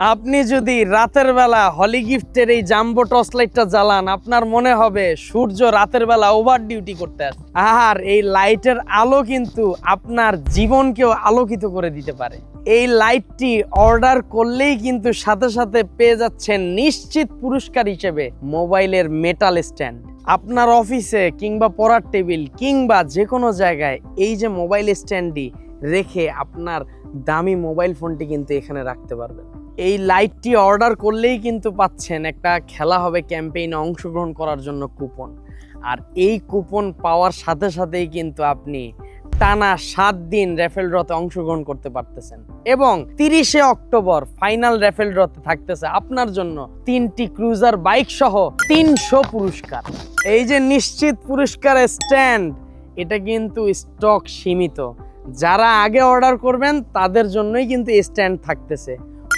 আপনি যদি রাতের বেলা হলি গিফটের এই জাম্বো টর্চ লাইটটা জ্বালান, আপনার মনে হবে সূর্য রাতের বেলা ওভার ডিউটি করতে আসে। আর এই লাইটের আলো কিন্তু আপনার জীবনকেও আলোকিত করে দিতে পারে। এই লাইটটি অর্ডার করলেই কিন্তু সাথে সাথে পেয়ে যাচ্ছেন নিশ্চিত পুরস্কার হিসেবে মোবাইলের মেটাল স্ট্যান্ড আপনার অফিসে কিংবা পড়ার টেবিল কিংবা যে কোনো জায়গায় এই যে মোবাইল স্ট্যান্ডটি রেখে আপনার দামি মোবাইল ফোনটি কিন্তু এখানে রাখতে পারবেন। এই লাইটটি অর্ডার করলেই কিন্তু পাচ্ছেন একটা খেলা হবে ক্যাম্পেইনে অংশগ্রহণ করার জন্য কুপন। আর এই কুপন পাওয়ার সাথে সাথেই কিন্তু আপনি টানা সাত দিন র্যাফেল ড্রতে অংশগ্রহণ করতে পারতেছেন। এবং তিরিশে অক্টোবর ফাইনাল র্যাফেল ড্রতে থাকতেছে আপনার জন্য তিনটি ক্রুজার বাইক সহ তিনশো পুরস্কার। এই যে নিশ্চিত পুরস্কার স্ট্যান্ড, এটা কিন্তু স্টক সীমিত। যারা আগে অর্ডার করবেন, তাদের জন্যই কিন্তু স্ট্যান্ড থাকতেছে।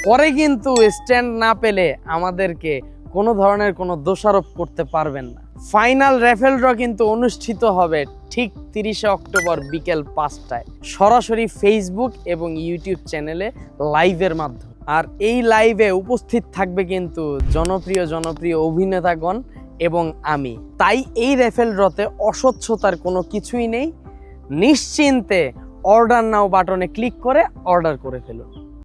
পরে কিন্তু স্ট্যান্ড না পেলে আমাদেরকে কোনো ধরনের কোনো দোষারোপ করতে পারবেন না। ফাইনাল র্যাফেল ড্র কিন্তু অনুষ্ঠিত হবে ঠিক তিরিশে অক্টোবর বিকেল পাঁচটায়। সরাসরি ফেসবুক এবং ইউটিউব চ্যানেলে লাইভের মাধ্যমে। আর এই লাইভে উপস্থিত থাকবে কিন্তু জনপ্রিয় জনপ্রিয় অভিনেতাগণ এবং আমি। তাই এই র্যাফেল ড্রতে অস্বচ্ছতার কোনো কিছুই নেই। নিশ্চিন্তে অর্ডার নাও বাটনে ক্লিক করে অর্ডার করে ফেলুন।